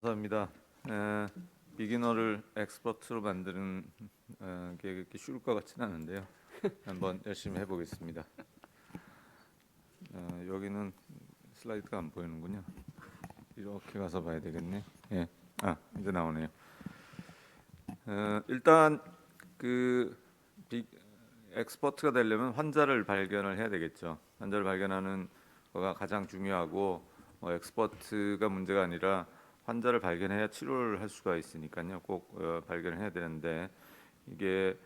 감사합니다. 에, 비기너를 엑스퍼트로 만드는 어, 게 그렇게 쉬울 것 같지는 않은데요. 한번 열심히 해보겠습니다. 어, 여기는 슬라이드가 안 보이는군요. 이렇게 가서 봐야 되겠네. 예, 아 이제 나오네요. 어, 일단 그 비, 엑스퍼트가 되려면 환자를 발견을 해야 되겠죠. 환자를 발견하는 거가 가장 중요하고 어, 엑스퍼트가 문제가 아니라 환자를 발견해야 치료를 할 수가 있으니까요. 꼭 어, 발견을 해야 되는데 이게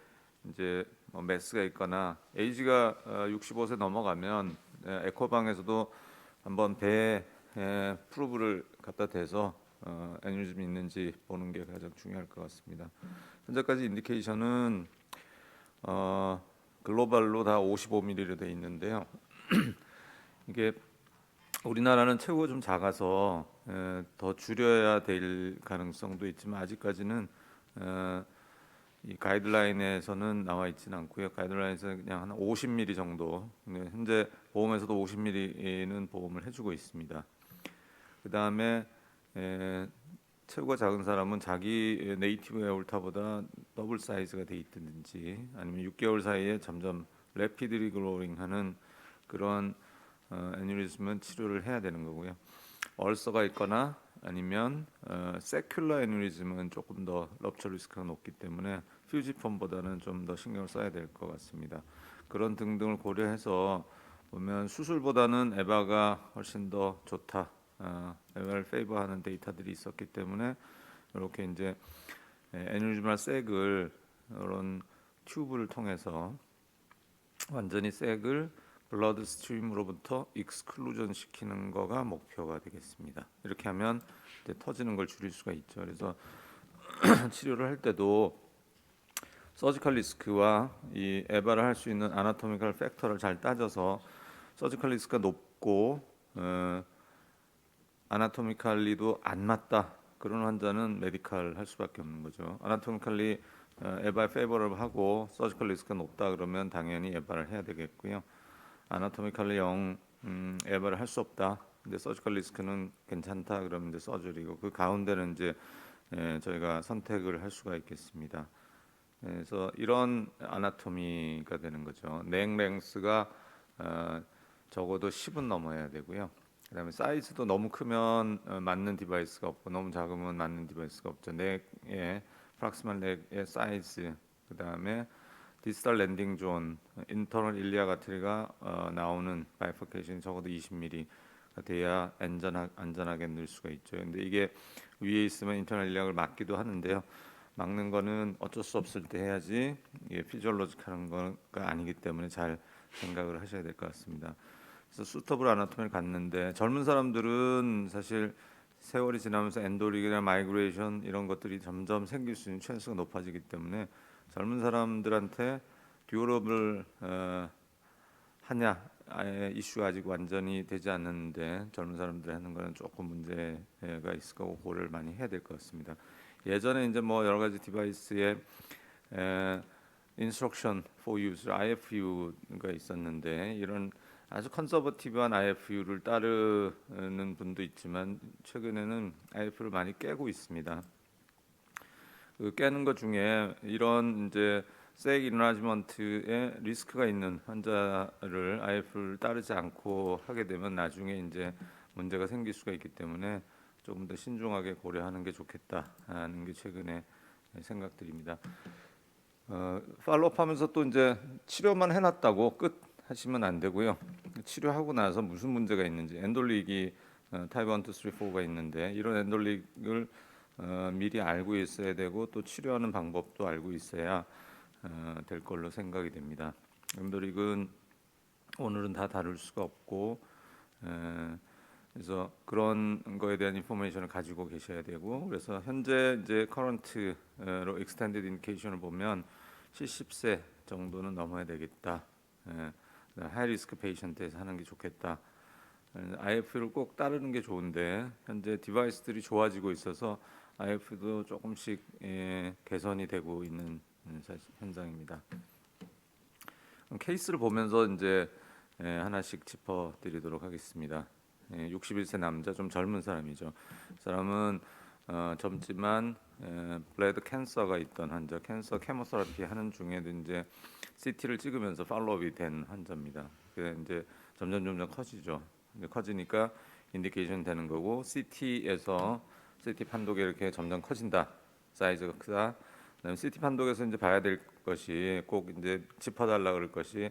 이제 뭐 메스가 있거나 에이지가 어, 65세 넘어가면 에, 에코방에서도 한번 배에 에, 프로브를 갖다 대서 어, 애니즘이 있는지 보는 게 가장 중요할 것 같습니다. 현재까지 인디케이션은 어, 글로벌로 다 55mm로 돼 있는데요. 이게 우리나라는 체구가 좀 작아서 에, 더 줄여야 될 가능성도 있지만 아직까지는 어, 이 가이드라인에서는 나와 있지는 않고요. 가이드라인에서 그냥 한 50mm 정도. 근데 현재 보험에서도 50mm는 보험을 해주고 있습니다. 그 다음에 체구가 작은 사람은 자기 네이티브 에올타보다 더블 사이즈가 돼 있든지 아니면 6개월 사이에 점점 래피드 리 그로잉하는 그런 어, 애뉴리즘은 치료를 해야 되는 거고요. 얼서가 있거나 아니면 어, 세큘러 애뉴리즘은 조금 더 럽처 리스크가 높기 때문에 퓨지폼보다는 좀 더 신경을 써야 될 것 같습니다. 그런 등등을 고려해서 보면 수술보다는 에바가 훨씬 더 좋다. 어, 에바를 페이버하는 데이터들이 있었기 때문에 이렇게 이제 애뉴리즘할 색을 이런 튜브를 통해서 완전히 색을 블러드 스트림으로부터 익스클루전 시키는 거가 목표가 되겠습니다. 이렇게 하면 터지는 걸 줄일 수가 있죠. 그래서 치료를 할 때도 서지컬 리스크와 이 에바를 할 수 있는 아나토미컬 팩터를 잘 따져서 서지컬 리스크가 높고 어, 아나토미칼리도 안 맞다 그런 환자는 메디칼 할 수밖에 없는 거죠. 아나토미칼리 어, 에바 페이버를 하고 서지컬 리스크가 높다 그러면 당연히 에바를 해야 되겠고요. 아나토미칼리 영 음, 에바를 할 수 없다. 근데 서지컬 리스크는 괜찮다 그러면 이제 서저리고 그 가운데는 이제 예, 저희가 선택을 할 수가 있겠습니다. 그래서 이런 아나토미가 되는 거죠. 넥랭스가 어, 적어도 10은 넘어야 되고요. 그다음에 사이즈도 너무 크면 어, 맞는 디바이스가 없고 너무 작으면 맞는 디바이스가 없죠. 넥의 프락스만 넥의 사이즈 그다음에 디지털 랜딩 존, 인터널 일리아 가트리가 어, 나오는 바이퍼케이션이 적어도 20mm가 돼야 안전하, 안전하게 넣을 수가 있죠. 근데 이게 위에 있으면 인터널 일리아를 막기도 하는데요. 막는 거는 어쩔 수 없을 때 해야지 이게 피지올로직하는 거가 아니기 때문에 잘 생각을 하셔야 될 것 같습니다. 그래서 수터블 아나토미를 갔는데 젊은 사람들은 사실 세월이 지나면서 엔도릭이나 마이그레이션 이런 것들이 점점 생길 수 있는 찬스가 높아지기 때문에 젊은 사람들한테 듀오러블 어, 하냐 아예 이슈가 아직 완전히 되지 않는데 젊은 사람들이 하는 거는 조금 문제가 있을 거고 고려를 많이 해야 될 것 같습니다. 예전에 이제 뭐 여러 가지 디바이스에 에, instruction for user IFU가 있었는데 이런 아주 컨서버티브한 IFU를 따르는 분도 있지만 최근에는 IFU를 많이 깨고 있습니다. 그 깨는 것 중에 이런 이제 색 인라지먼트에 리스크가 있는 환자를 IF를 따르지 않고 하게 되면 나중에 이제 문제가 생길 수가 있기 때문에 조금 더 신중하게 고려하는 게 좋겠다는 게 최근의 생각들입니다. 어, 팔로업하면서 또 이제 치료만 해놨다고 끝 하시면 안 되고요. 치료하고 나서 무슨 문제가 있는지 엔돌릭이 어, 타입 1, 2, 3, 4가 있는데 이런 엔돌릭을 어, 미리 알고 있어야 되고 또 치료하는 방법도 알고 있어야 어, 될 걸로 생각이 됩니다. 엔돌릭은 오늘은 다 다룰 수가 없고 에, 그래서 그런 거에 대한 인포메이션을 가지고 계셔야 되고 그래서 현재 이제 커런트로 익스텐디드 인디케이션을 보면 70세 정도는 넘어야 되겠다. 예, 하이 리스크 페이션트에서 하는 게 좋겠다. IF를 꼭 따르는 게 좋은데 현재 디바이스들이 좋아지고 있어서 IF도 조금씩 예, 개선이 되고 있는 현장입니다. 케이스를 보면서 이제 예, 하나씩 짚어드리도록 하겠습니다. 예, 61세 남자 좀 젊은 사람이죠. 사람은 어, 젊지만 에, 블레드 캔서가 있던 환자, 캔서 케모테라피 하는 중에도 이제 CT를 찍으면서 팔로업이 된 환자입니다. 그 이제 점점 점점 커지죠. 커지니까 인디케이션 되는 거고 CT에서 CT 판독이 이렇게 점점 커진다. 사이즈가 크다. 그다음에 CT 판독에서 이제 봐야 될 것이 꼭 이제 짚어달라 그럴 것이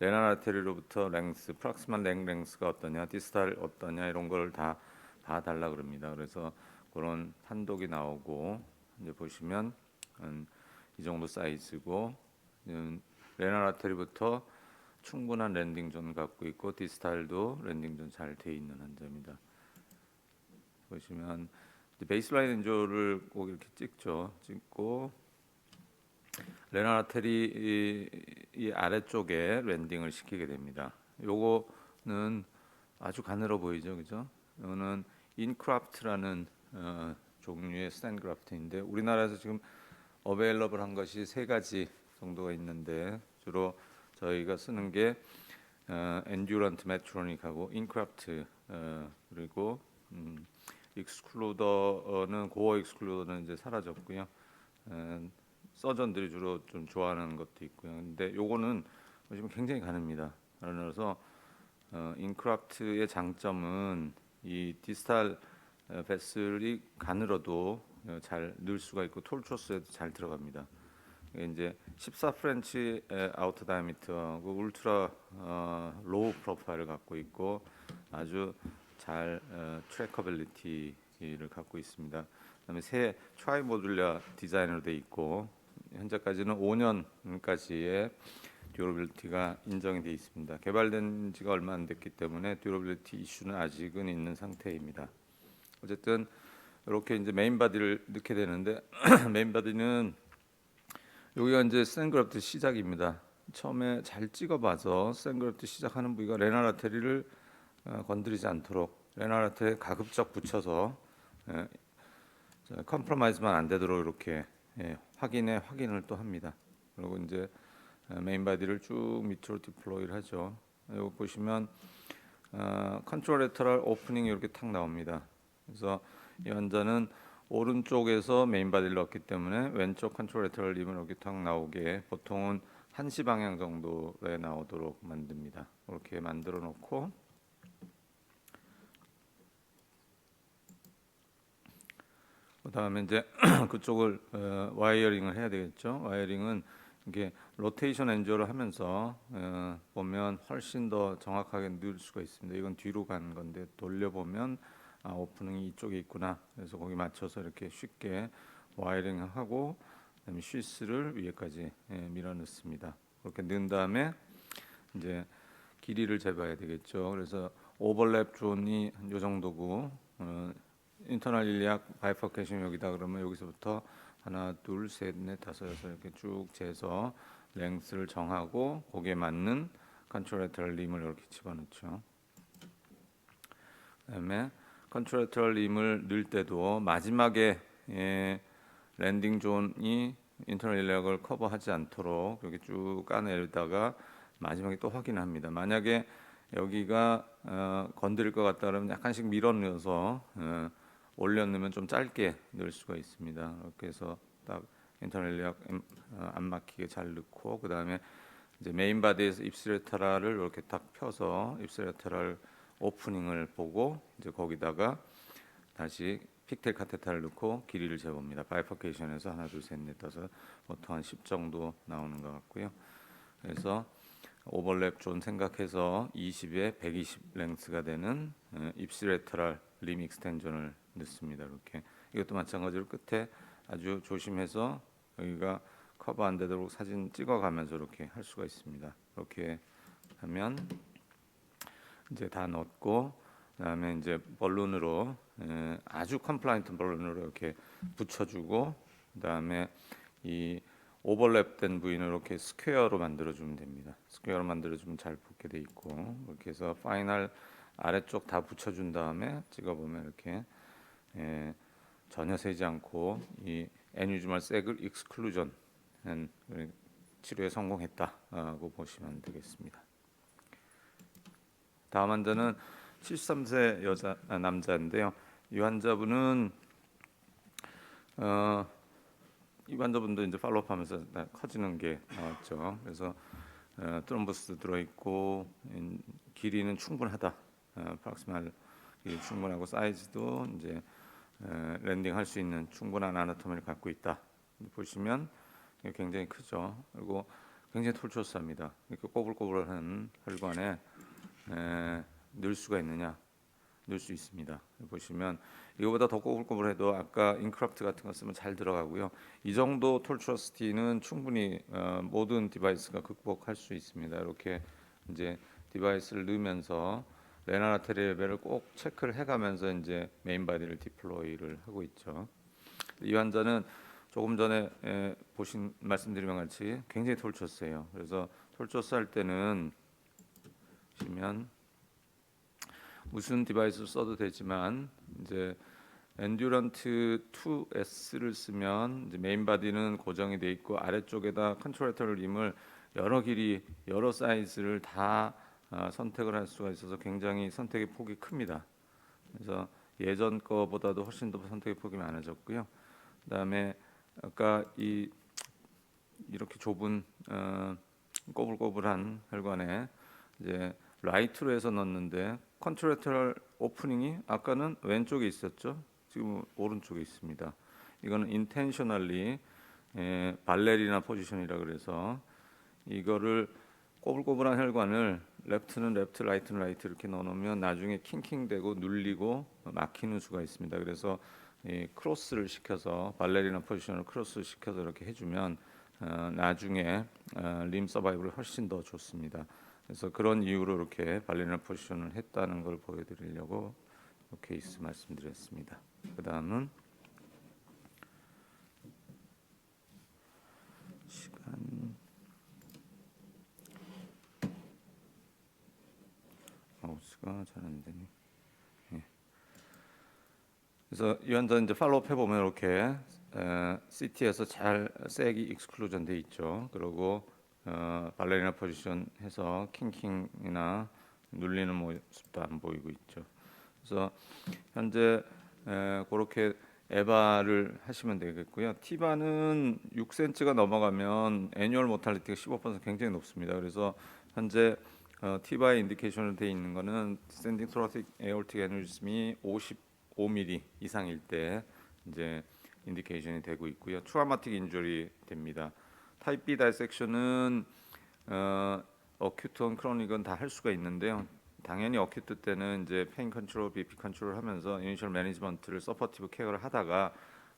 레날 아테리로부터 랭스, 프락스만 랭 랭스가 어떠냐, 디스탈 어떠냐 이런 걸 다 봐달라 그럽니다. 그래서 그런 판독이 나오고 이제 보시면 음, 이 정도 사이즈고 음, 레날 아테리부터 충분한 랜딩 존 갖고 있고 디스탈도 랜딩 존 잘 돼 있는 환자입니다. 보시면 베이스라인 엔조를 꼭 이렇게 찍죠. 찍고 레날 아테리 이, 이 아래쪽에 랜딩을 시키게 됩니다. 요거는 아주 가늘어 보이죠, 그죠? 이거는 인크라프트라는 어, 종류의 스탠 그라프트인데 우리나라에서 지금 어베일러블 한 것이 세 가지 정도가 있는데 주로 저희가 쓰는 게 어, 엔듀런트 메트로닉하고 인크라프트 어, 그리고 음, 익스클루더는 고어 익스클루더는 이제 사라졌고요. 어, 서전들이 주로 좀 좋아하는 것도 있고요. 근데 요거는 지금 굉장히 가늡니다. 그래서 어, 인크라프트의 장점은 이 어, 베슬이 가늘어도 어, 잘 넣을 수가 있고 톨트로스에도 잘 들어갑니다. 이제 14 프렌치 아우터 다이미터 그 울트라 어, 로우 프로파일을 갖고 있고 아주 잘 어, 트래커빌리티를 갖고 있습니다. 그다음에 새 트라이 모듈라 디자인으로 돼 있고 현재까지는 5년까지의 듀러빌리티가 인정이 돼 있습니다. 개발된 지가 얼마 안 됐기 때문에 듀러빌리티 이슈는 아직은 있는 상태입니다. 어쨌든 이렇게 이제 메인 바디를 넣게 되는데 메인 바디는 여기가 이제 센그래프트 시작입니다. 처음에 잘 찍어봐서 센그래프트 시작하는 부위가 레날 아테리를 어, 건드리지 않도록 아테리 가급적 붙여서 예, 컴프로마이즈만 안 되도록 이렇게 예, 확인에 확인을 또 합니다. 그리고 이제 어, 메인 바디를 쭉 밑으로 디플로이를 하죠. 이거 보시면 어, 컨트롤 레터럴 오프닝이 이렇게 탁 나옵니다. 그래서 이 환자는 오른쪽에서 메인 바디를 넣었기 때문에 왼쪽 컨트롤 레터럴 림을 이렇게 탁 나오게 보통은 한시 방향 정도에 나오도록 만듭니다. 이렇게 만들어 놓고 그다음에 이제 그쪽을 어, 와이어링을 해야 되겠죠. 와이어링은 이게 로테이션 엔조를 하면서 어, 보면 훨씬 더 정확하게 넣을 수가 있습니다. 이건 뒤로 가는 건데 돌려 보면 아, 오프닝이 이쪽에 있구나. 그래서 거기 맞춰서 이렇게 쉽게 와이어링하고 그다음에 쉬스를 위에까지 예, 밀어 넣습니다. 그렇게 넣은 다음에 이제 길이를 재봐야 되겠죠. 그래서 오버랩 존이 요 정도고 어, 인터널 일리학 바이퍼케이션 여기다 그러면 여기서부터 하나 둘 셋 넷 다섯 여섯 이렇게 쭉 재서 랭스를 정하고 거기에 맞는 컨트롤레터럴 림을 이렇게 집어넣죠. 그다음에 컨트롤레터럴 림을 넣을 때도 마지막에 예, 랜딩 존이 인터널 일리학을 커버하지 않도록 여기 쭉 까내다가 마지막에 또 확인합니다. 만약에 여기가 어, 건드릴 것 같다 그러면 약간씩 밀어 넣어서 어, 올려 넣으면 좀 짧게 넣을 수가 있습니다. 이렇게 해서 딱 인터널 약 어, 안 막히게 잘 넣고 그 다음에 이제 메인 바디에서 입스레터랄을 이렇게 딱 펴서 입스레터랄 오프닝을 보고 이제 거기다가 다시 픽텔 카테타를 넣고 길이를 재봅니다. 바이퍼케이션에서 하나 둘셋넷 다섯 보통 한10 정도 나오는 것 같고요. 그래서 오버랩 존 생각해서 20에 120 랭스가 되는 어, 입스레터랄 림 익스텐전을 넣습니다. 이렇게 이것도 마찬가지로 끝에 아주 조심해서 여기가 커버 안 되도록 사진 찍어가면서 이렇게 할 수가 있습니다. 이렇게 하면 이제 다 넣었고 그다음에 이제 벌룬으로 에, 아주 컴플라이트 벌룬으로 이렇게 붙여주고 그다음에 이 오버랩된 부위는 이렇게 스퀘어로 만들어주면 됩니다. 스퀘어로 만들어주면 잘 붙게 돼 있고 이렇게 해서 파이널 아래쪽 다 붙여준 다음에 찍어보면 이렇게 예, 전혀 세지 않고 이 애뉴즈말 색을 익스클루전 치료에 성공했다고 보시면 되겠습니다. 다음 환자는 73세 여자 아, 남자인데요. 이 환자분은 어, 이 환자분도 이제 팔로우하면서 커지는 게 나왔죠. 그래서 어, 트롬보스 들어 있고 길이는 충분하다. 어, 프락시말 길이 충분하고 사이즈도 이제 에, 랜딩할 수 있는 충분한 아나토미를 갖고 있다. 보시면 굉장히 크죠. 그리고 굉장히 톨초스합니다. 이렇게 꼬불꼬불한 혈관에 에, 넣을 수가 있느냐? 넣을 수 있습니다. 보시면 이거보다 더 꼬불꼬불해도 아까 인크라프트 같은 거 쓰면 잘 들어가고요. 이 정도 톨트러스티는 충분히 어, 모든 디바이스가 극복할 수 있습니다. 이렇게 이제 디바이스를 넣으면서 레나라테리 레벨을 꼭 체크를 해가면서 이제 메인 바디를 디플로이를 하고 있죠. 이 환자는 조금 전에 에, 보신 말씀드린 것 같이 굉장히 톨초스예요. 그래서 톨초스 할 때는 보시면 무슨 디바이스를 써도 되지만 이제 엔듀런트 2S를 쓰면 이제 메인 바디는 고정이 돼 있고 아래쪽에다 컨트롤 림을 여러 길이 여러 사이즈를 다 아, 선택을 할 수가 있어서 굉장히 선택의 폭이 큽니다. 그래서 예전 거보다도 훨씬 더 선택의 폭이 많아졌고요. 그다음에 아까 이 이렇게 좁은 어, 꼬불꼬불한 혈관에 이제 라이트로 해서 넣었는데 컨트레터럴 오프닝이 아까는 왼쪽에 있었죠. 지금 오른쪽에 있습니다. 이거는 인텐셔널리 에, 발레리나 포지션이라 그래서 이거를 꼬불꼬불한 혈관을 레프트는 레프트, 라이트는 라이트 이렇게 넣어놓으면 나중에 킹킹대고 눌리고 막히는 수가 있습니다. 그래서 이 크로스를 시켜서 발레리나 포지션을 크로스 시켜서 이렇게 해주면 어, 나중에 어, 림 서바이벌이 훨씬 더 좋습니다. 그래서 그런 이유로 이렇게 발레리나 포지션을 했다는 걸 보여드리려고 이 케이스 말씀드렸습니다. 그 다음은 시간 마우스가 잘안 되네. 예. 그래서 이 환자 이제 팔로업 해보면 이렇게 에, CT에서 잘 색이 익스클루전 돼 있죠. 그리고 어, 발레리나 포지션 해서 킹킹이나 눌리는 모습도 안 보이고 있죠. 그래서 현재 에, 그렇게 에바를 하시면 되겠고요. 티바는 6cm가 넘어가면 애뉴얼 모탈리티가 15% 굉장히 높습니다. 그래서 현재 어, 티바의 인디케이션으로 되어 있는 거는 스탠딩 토라틱 에어틱 애뉴리즘이 55mm 이상일 때 이제 인디케이션이 되고 있고요. 트라마틱 인주리 됩니다. 타입 B 다이섹션은 어, 어큐트건 크로닉은 다할 수가 있는데요. 당연히 어큐트 때는 이제 페인 컨트롤, BP 컨트롤 하면서 이니셜 매니지먼트를 서포티브 케어를 하다가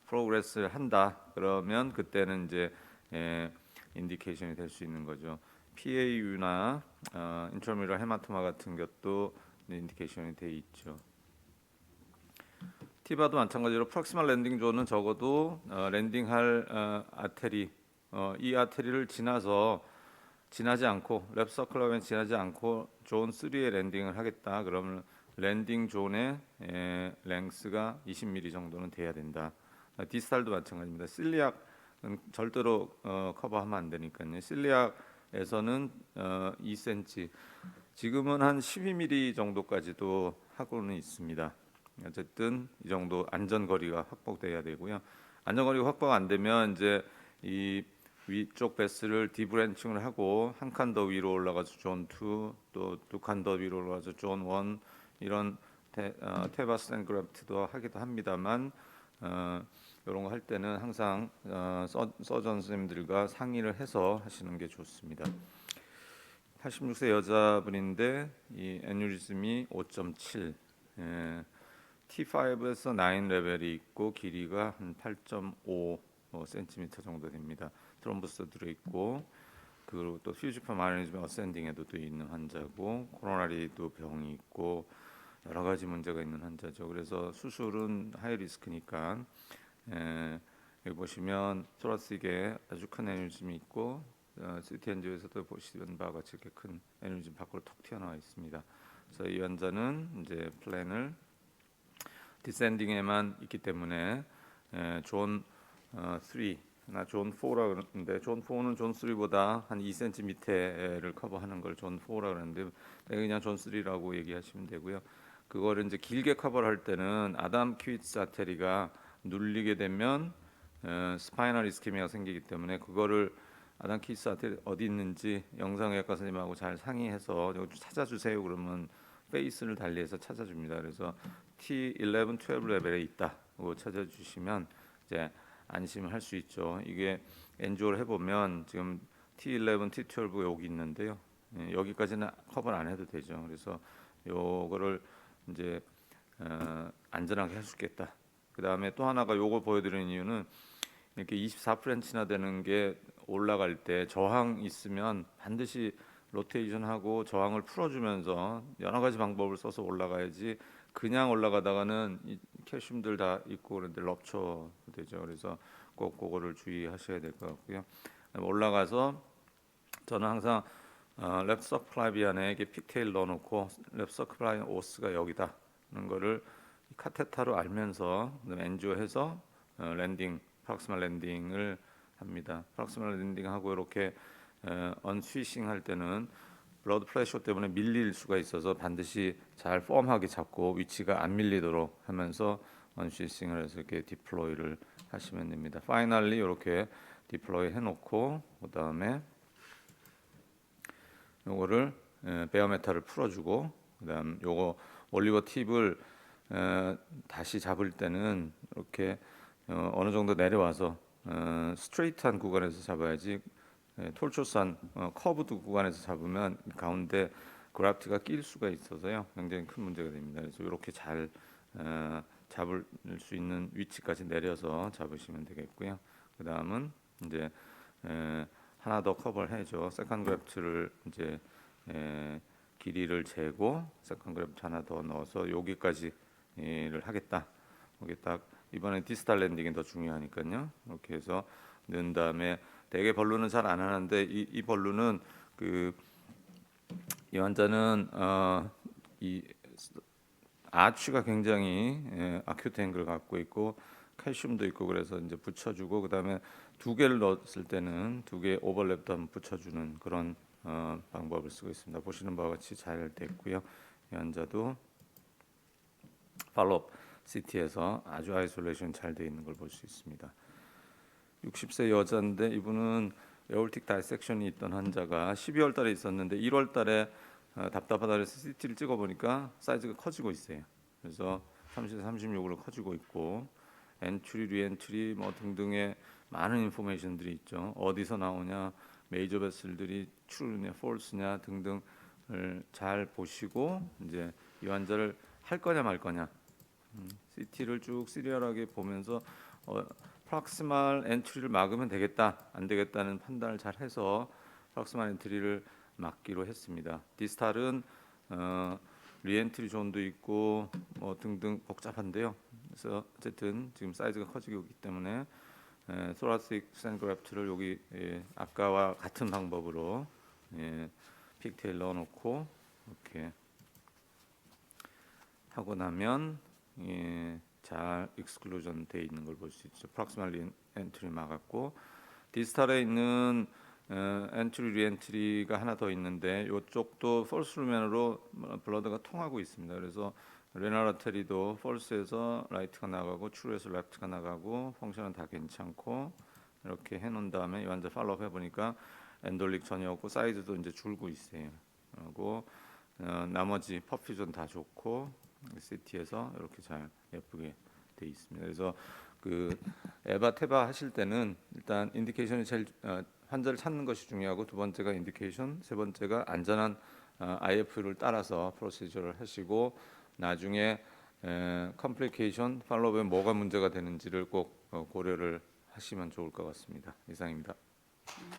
프로그레스를 한다. 그러면 그때는 이제 예, 인디케이션이 될 수 있는 거죠. PAU나 어, 인트라미럴 헤마토마 같은 것도 인디케이션이 돼 있죠. 티바도 마찬가지로 프락시말 랜딩 존은 적어도 어, 랜딩할 어, 아테리 어, 이 아테리를 지나서 지나지 않고 랩 서클러면 지나지 않고 존 3에 랜딩을 하겠다. 그러면 랜딩 존의 에, 랭스가 20mm 정도는 돼야 된다. 어, 디스탈도 마찬가지입니다. 실리악은 절대로 어, 커버하면 안 되니까요. 실리악 에서는 어, 2cm, 지금은 한 12mm 정도까지도 하고는 있습니다. 어쨌든 이 정도 안전 거리가 확보돼야 되고요. 안전 거리가 확보가 안 되면 이제 이 위쪽 베스를 디브랜칭을 하고 한 칸 더 위로 올라가서 존 2, 또 두 칸 더 위로 올라가서 존 1 이런 테, 어, 테바스 앤 그래프트도 하기도 합니다만 어, 이런 거 할 때는 항상 어, 서, 서전 선생님들과 상의를 해서 하시는 게 좋습니다. 86세 여자분인데 이 애뉴리즘이 5.7 예, T5에서 9 레벨이 있고 길이가 한 8.5 센티미터 정도 됩니다. 트롬보스 들어 있고 그리고 또 퓨지파 마리즘의 어센딩에도 또 있는 환자고 코로나리도 병이 있고 여러 가지 문제가 있는 환자죠. 그래서 수술은 하이 리스크니까 에, 여기 보시면 토라스익에 아주 큰 애뉴즘이 있고 어, CT 엔지오에서도 보시는 바와 같이 이렇게 큰 애뉴즘 밖으로 톡 튀어나와 있습니다. 그래서 이 환자는 이제 플랜을 디센딩에만 있기 때문에 에, 존 어, 3나 존 4라 그러는데 존 4는 존 3보다 한 2cm 밑에를 커버하는 걸 존 4라 그러는데 그냥 존 3라고 얘기하시면 되고요. 그거를 이제 길게 커버를 할 때는 아담 퀴츠 아테리가 눌리게 되면 어, 스파이널 이스케미아가 생기기 때문에 그거를 아담 키스한테 어디 있는지 영상의학과 선생님하고 잘 상의해서 찾아주세요 그러면 페이스를 달리해서 찾아줍니다. 그래서 T11, 12 레벨에 있다고 찾아주시면 이제 안심을 할수 있죠. 이게 엔조를 해보면 지금 T11, T12 여기 있는데요. 예, 여기까지는 커버 안 해도 되죠. 그래서 요거를 이제 어, 안전하게 할 수 있겠다. 그 다음에 또 하나가 요거 보여드리는 이유는 이렇게 24프렌치나 되는 게 올라갈 때 저항 있으면 반드시 로테이션하고 저항을 풀어주면서 여러 가지 방법을 써서 올라가야지 그냥 올라가다가는 이 칼슘들 다 있고 그런데 럽처 되죠. 그래서 꼭 그거를 주의하셔야 될 것 같고요. 올라가서 저는 항상 어, 랩 서클라이비 안에 이게 픽테일 넣어놓고 랩 서클라이 오스가 여기다는 거를 카테타로 알면서 엔조해서 어, 랜딩 프락스말 랜딩을 합니다. 프락스말 랜딩하고 이렇게 어, 언스위싱 할 때는 블러드 프레셔 때문에 밀릴 수가 있어서 반드시 잘 펌하게 잡고 위치가 안 밀리도록 하면서 언스위싱을 해서 이렇게 디플로이를 하시면 됩니다. 파이널리 이렇게 디플로이 해놓고 그 다음에 요거를 에, 베어 메탈을 풀어주고 그다음 요거 올리버 팁을 에, 다시 잡을 때는 이렇게 어, 어느 정도 내려와서 어, 스트레이트한 구간에서 잡아야지 에, 톨초스한 어, 커브드 구간에서 잡으면 가운데 그라프트가 낄 수가 있어서요 굉장히 큰 문제가 됩니다. 그래서 이렇게 잘 어, 잡을 수 있는 위치까지 내려서 잡으시면 되겠고요. 그 다음은 이제 에, 하나 더 커버를 해줘. 세컨 그래프트를 이제 에, 길이를 재고 세컨 그래프트 하나 더 넣어서 여기까지를 하겠다. 여기 딱 이번에 디스탈 랜딩이 더 중요하니까요. 이렇게 해서 넣은 다음에 대개 벌루는 잘 안 하는데 이, 이 벌루는 그 이 환자는 어, 이 아취가 굉장히 예, 아큐트 앵글 갖고 있고 칼슘도 있고 그래서 이제 붙여주고 그다음에 두 개를 넣었을 때는 두 개 오버랩도 한번 붙여주는 그런 어, 방법을 쓰고 있습니다. 보시는 바와 같이 잘 됐고요. 이 환자도 팔로업 CT에서 아주 아이솔레이션 잘돼 있는 걸 볼 수 있습니다. 60세 여자인데 이분은 에올틱 다이섹션이 있던 환자가 12월 달에 있었는데 1월 달에 어, 답답하다 그래서 CT를 찍어 보니까 사이즈가 커지고 있어요. 그래서 30, 36으로 커지고 있고 엔트리, 리엔트리 뭐 등등의 많은 인포메이션들이 있죠. 어디서 나오냐, 메이저 베슬들이 트루냐, 폴스냐 등등을 잘 보시고 이제 이 환자를 할 거냐 말 거냐 음, CT를 쭉 시리얼하게 보면서 어, 프락스말 엔트리를 막으면 되겠다, 안 되겠다는 판단을 잘 해서 프락스말 엔트리를 막기로 했습니다. 디스탈은 어, 리엔트리 존도 있고 뭐 등등 복잡한데요. 그래서 어쨌든 지금 사이즈가 커지고 있기 때문에 에, thoracic stent graft를 여기 예, 아까와 같은 방법으로 예, 픽테일 넣어놓고 이렇게 하고 나면 예, 잘 익스클루전 돼 있는 걸 볼 수 있죠. 프락스말 엔트리 막았고 디스탈에 있는 어, 엔트리 리엔트리가 하나 더 있는데 이쪽도 펄스 루멘으로 블러드가 통하고 있습니다. 그래서 레날 아테리도 펄스에서 라이트가 나가고 트루에서 레프트가 나가고 펑션은 다 괜찮고 이렇게 해놓은 다음에 이 환자 팔로업 해보니까 엔돌릭 전혀 없고 사이즈도 이제 줄고 있어요. 그리고 어, 나머지 퍼퓨전 다 좋고 CT에서 이렇게 잘 예쁘게 돼 있습니다. 그래서 그 에바 테바 하실 때는 일단 인디케이션이 제일 어, 환자를 찾는 것이 중요하고 두 번째가 인디케이션, 세 번째가 안전한 어, IF를 따라서 프로시저를 하시고 나중에 에, 컴플리케이션 팔로우에 뭐가 문제가 되는지를 꼭 어, 고려를 하시면 좋을 것 같습니다. 이상입니다.